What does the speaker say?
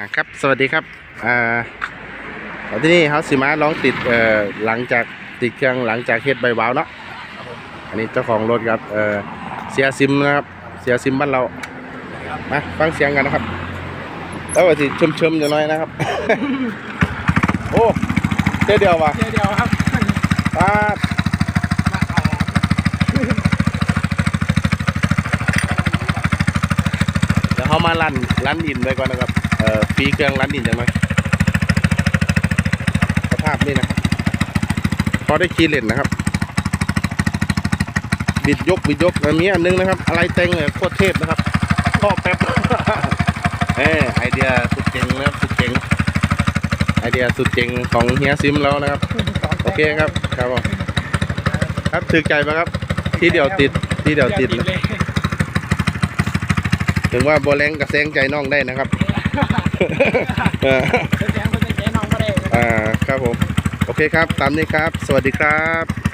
อ่าครับสวัสดีครับอ่าตอนที่นี่เขาสิมาลองติดเอ่อหลังจากติดเครื่องหลังจากเฮ็ดใบวาวเนาะอันนี้เจ้าของรถครับเอ่อเสียซิมนะครับเสียซิมบ้านเรามาฟังเสียงกันนะครับแล้วว่าสิชมชมๆอย่างน้อยนะครับ โอ้เจ๊เดียวว่ะเดียวเดียวครับป้าดเดี๋ยวเขา มาลั่นลั่นดินไว้ก่อนนะครับเอ่อปีเครื่องลั่นดินอย่างน้อยสภาพนี่นะครับพอได้คีย์เล่นนะครับ บิดยกบิดยกอันนี้อันนึงนะครับ อะไรเต็งเลยโคตรเทพนะครับท่อแป๊บเออไอเดียสุดเจ๋งนะครับสุดเจ๋งไอเดียสุดเจ๋งของเฮียซิมแล้วนะครับ โอเคครับครับผมครับถือใจปะครับ ที่เดียวติดที่เดียวติดนะเลย ถึงว่าโบแรงกับแซงใจน้องได้นะครับเออแจ้งคนจะแจ้งน้องก็ได้อ่าครับผม โอเคครับ ตามนี้ครับ สวัสดีครับ